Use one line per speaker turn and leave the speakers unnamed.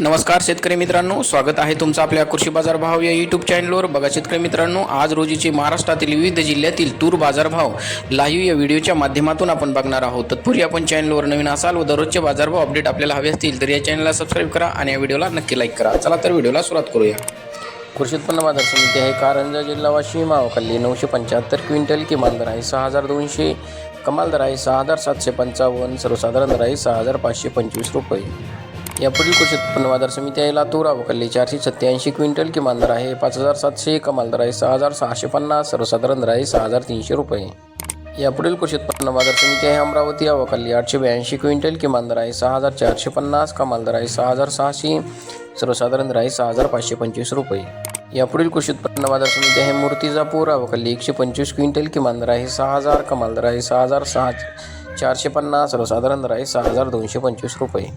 नमस्कार शेतकरी मित्रांनो स्वागत आहे तुमचं आपल्या कृषी बाजार भाव या यूट्यूब चॅनलवर बघा शेतकरी मित्रांनो आज रोजीचे महाराष्ट्रातील विविध जिल्ह्यातील तूर बाजारभाव लाईव्ह या व्हिडिओच्या माध्यमातून आपण बघणार आहोत. तत्पूर्वी आपण चॅनलवर नवीन असाल व दररोजचे बाजारभाव अपडेट आपल्याला हवे असतील तर या चॅनलला सबस्क्राईब करा आणि या व्हिडिओला नक्की लाईक करा. चला तर व्हिडिओला सुरुवात करूया. कृषी उत्पन्न बाजार समिती आहे कारंजा जिल्हा वाशिम मावकल्ली नऊशे पंच्याहत्तर क्विंटल किमान दर आहे सहा हजार दोनशे कमाल दर आहे सहा हजार सातशे पंचावन्न सर्वसाधारण दर आहे सहा हजार पाचशे पंचवीस रुपये. यापुढील कृषी उत्पन्न बाजार समिती आहे. लातूर अवकल्ली चारशे सत्त्याऐंशी क्विंटल किमान दर आहे. पाच हजार सातशे कमाल दर आहे. सहा हजार सहाशे पन्नास सर्वसाधारण दर आहे. सहा हजार तीनशे रुपये. यापुढील कृषी उत्पन्न बाजार समिती आहे. अमरावती अवकल्ली आठशे ब्याऐंशी क्विंटल किमान दर आहे. सहा हजार चारशे पन्नास कमाल दर आहे. सहा हजार सहाशे सर्वसाधारण दर आहे. सहा हजार पाचशे पंचवीस रुपये. यापुढील कृषी उत्पन्न बाजार समिती आहे. मूर्तिजापूर अवकल्ली एकशे पंचवीस क्विंटल किमान दर आहे. सहा हजार कमाल दर आहे. सहा हजार सहा चारशे पन्नास सर्वसाधारण दर आहे. सहा हजार दोनशे पंचवीस रुपये.